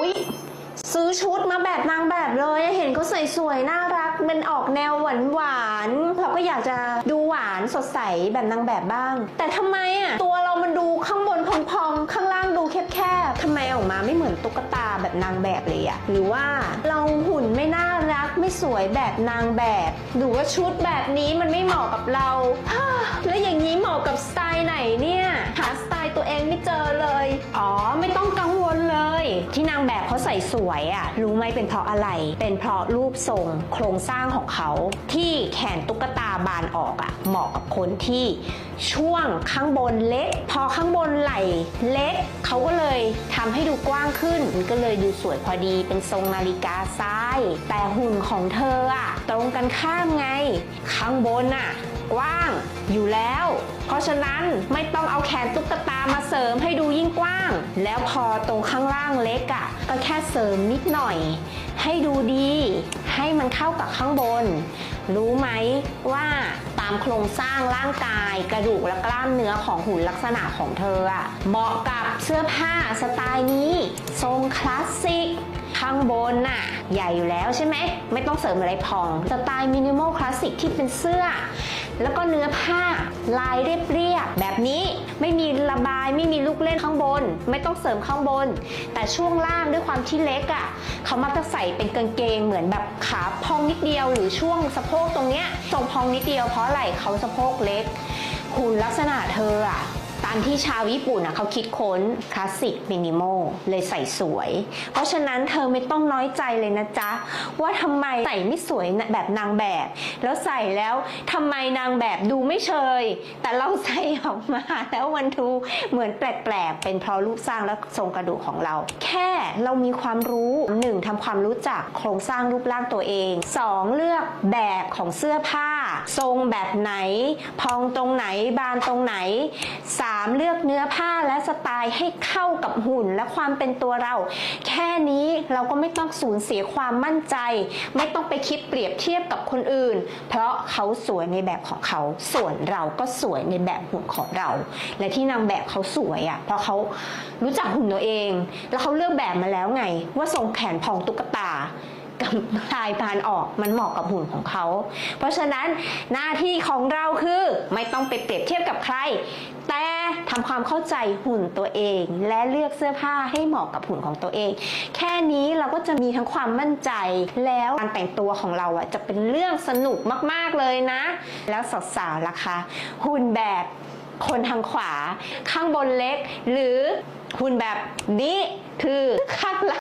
อุ๊ยซื้อชุดมาแบบนางแบบเลย เห็นเขาใส่สวยน่ารัก มันออกแนวหวานหวานเราก็อยากจะดูหวานสดใสแบบนางแบบบ้าง แต่ทำไมอะตัวเรามันดูข้างบนพองๆ ข้างล่างดูแคบๆทำไมออกมาไม่เหมือนตุ๊กตาแบบนางแบบเลยอะหรือว่าเราหุ่นไม่น่ารักไม่สวยแบบนางแบบหรือว่าชุดแบบนี้มันไม่เหมาะกับเราแล้วอย่างนี้เหมาะกับสไตล์ไหนเนี่ยหาสไตล์ตัวเองไม่เจอเลยอ๋อไม่ต้องกัง ที่นางแบบเขาใส่สวยอะ่ะรู้ไหมเป็นเพราะอะไร เป็นเพราะรูปทรงโครงสร้างของเขา ที่แขนตุ๊กตาบานออกอะ่ะเหมาะกับคนที่ช่วงข้างบนเล็ก พอข้างบนไหล่เล็กเขาก็เลยทำให้ดูกว้างขึ้นก็เลยดูสวยพอดีเป็นทรงนาฬิกาทราย แต่หุ่นของเธออะ่ะตรงกันข้ามไง ข้างบนอะกว้างอยู่แล้ว เพราะฉะนั้นไม่ต้องเอาแขนตุ๊กตามา เสริมให้ดูยิ่งกว้าง แล้วพอตรงข้างล่างเล็กอะ่ะ ก็แค่เสริมนิดหน่อย ให้ดูดี ให้มันเข้ากับข้างบน รู้ไหมว่าตามโครงสร้างร่างกายกระดูกและกล้ามเนื้อของหุ่นลักษณะของเธออะเหมาะกับเสื้อผ้าสไตล์นี้ ทรงคลาสสิกข้างบนน่ะใหญ่อยู่แล้วใช่ไหม ไม่ต้องเสริมอะไรพองสไตล์มินิมอลคลาสสิกที่เป็นเสื้อ แล้วก็เนื้อผ้าลายเรียบๆแบบนี้ ไม่มีลูกเล่นข้างบน ไม่ต้องเสริมข้างบน แต่ช่วงล่างด้วยความที่เล็กอะ่ะเขามักจะใส่เป็นกางเกงเหมือนแบบขาพองนิดเดียว หรือช่วงสะโพกตรงเนี้ยทรงพองนิดเดียวเพราะอะไรเขาสะโพกเล็กหุ่นลักษณะเธออะ ตามที่ชาวญี่ปุ่นเขาคิดค้นคลาสสิกมินิมอลเลยใส่สวย เพราะฉะนั้นเธอไม่ต้องน้อยใจเลยนะจ๊ะ ว่าทำไมใส่ไม่สวยแบบนางแบบ แล้วใส่แล้วทำไมนางแบบดูไม่เชย แต่เราใส่ออกมาแล้วมันดูเหมือนแปลกๆ เป็นเพราะรูปสร้างและทรงกระดูกของเรา แค่เรามีความรู้หนึ่งทำความรู้จักโครงสร้างรูปร่างตัวเองสองเลือกแบบของเสื้อผ้า ทรงแบบไหน พองตรงไหนบานตรงไหน 3. เลือกเนื้อผ้าและสไตล์ให้เข้ากับหุ่นและความเป็นตัวเรา แค่นี้เราก็ไม่ต้องสูญเสียความมั่นใจ ไม่ต้องไปคิดเปรียบเทียบกับคนอื่น เพราะเขาสวยในแบบของเขา ส่วนเราก็สวยในแบบหุ่นของเรา และที่นางแบบเขาสวยอะ่ะ เพราะเขารู้จักหุ่นตัวเอง แล้วเขาเลือกแบบมาแล้วไง ว่าทรงแขนพองตุ๊กตา กับลายพานออกมันเหมาะกับหุ่นของเขา เพราะฉะนั้นหน้าที่ของเราคือไม่ต้องไปเปรียบเทียบกับใคร แต่ทำความเข้าใจหุ่นตัวเอง และเลือกเสื้อผ้าให้เหมาะกับหุ่นของตัวเอง แค่นี้เราก็จะมีทั้งความมั่นใจแล้วการแต่งตัวของเราอะจะเป็นเรื่องสนุกมากๆเลยนะ แล้วสาวๆล่ะคะ หุ่นแบบคนทางขวา ข้างบนเล็ก หรือหุ่นแบบนี้คือข้างหลัง